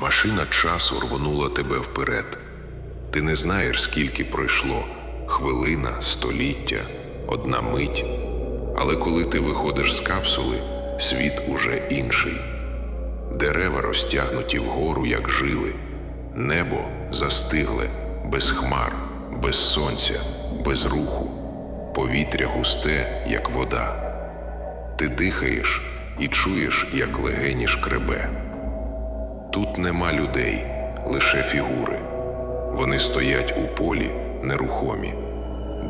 Машина часу рвонула тебе вперед. Ти не знаєш, скільки пройшло хвилина, століття, одна мить. Але коли ти виходиш з капсули, світ уже інший. Дерева розтягнуті вгору, як жили, небо застигле, без хмар, без сонця, без руху, повітря густе, як вода. Ти дихаєш і чуєш, як легені шкребе. Тут нема людей, лише фігури. Вони стоять у полі нерухомі,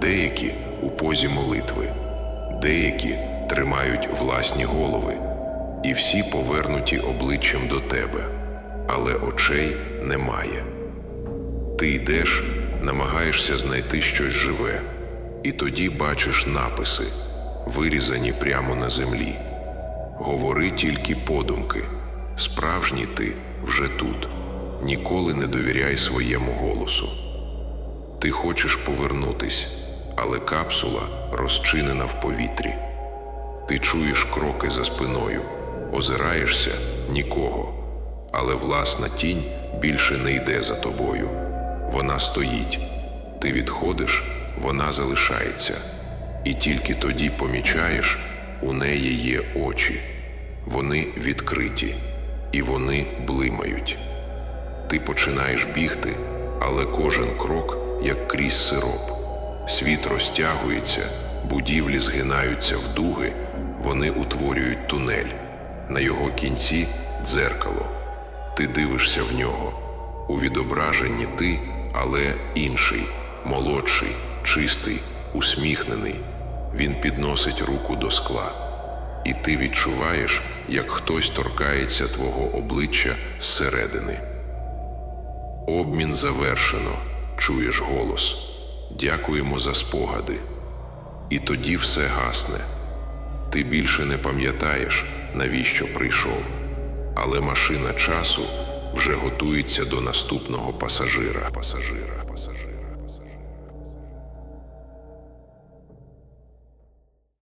деякі у позі молитви, деякі тримають власні голови, і всі повернуті обличчям до тебе, але очей немає. Ти йдеш, намагаєшся знайти щось живе, і тоді бачиш написи, вирізані прямо на землі. Говори тільки подумки. Справжній ти вже тут. Ніколи не довіряй своєму голосу. Ти хочеш повернутись, але капсула розчинена в повітрі. Ти чуєш кроки за спиною, озираєшся нікого, але власна тінь більше не йде за тобою. Вона стоїть. Ти відходиш, вона залишається, і тільки тоді помічаєш, у неї є очі. Вони відкриті, і вони блимають. Ти починаєш бігти, але кожен крок як крізь сироп. Світ розтягується, будівлі згинаються в дуги, вони утворюють тунель. На його кінці дзеркало. Ти дивишся в нього. У відображенні ти, але інший, молодший, чистий, усміхнений. Він підносить руку до скла, і ти відчуваєш, як хтось торкається твого обличчя зсередини. Обмін завершено, чуєш голос. Дякуємо за спогади. І тоді все гасне. Ти більше не пам'ятаєш, навіщо прийшов, але машина часу вже готується до наступного пасажира. Пасажира, пасажира.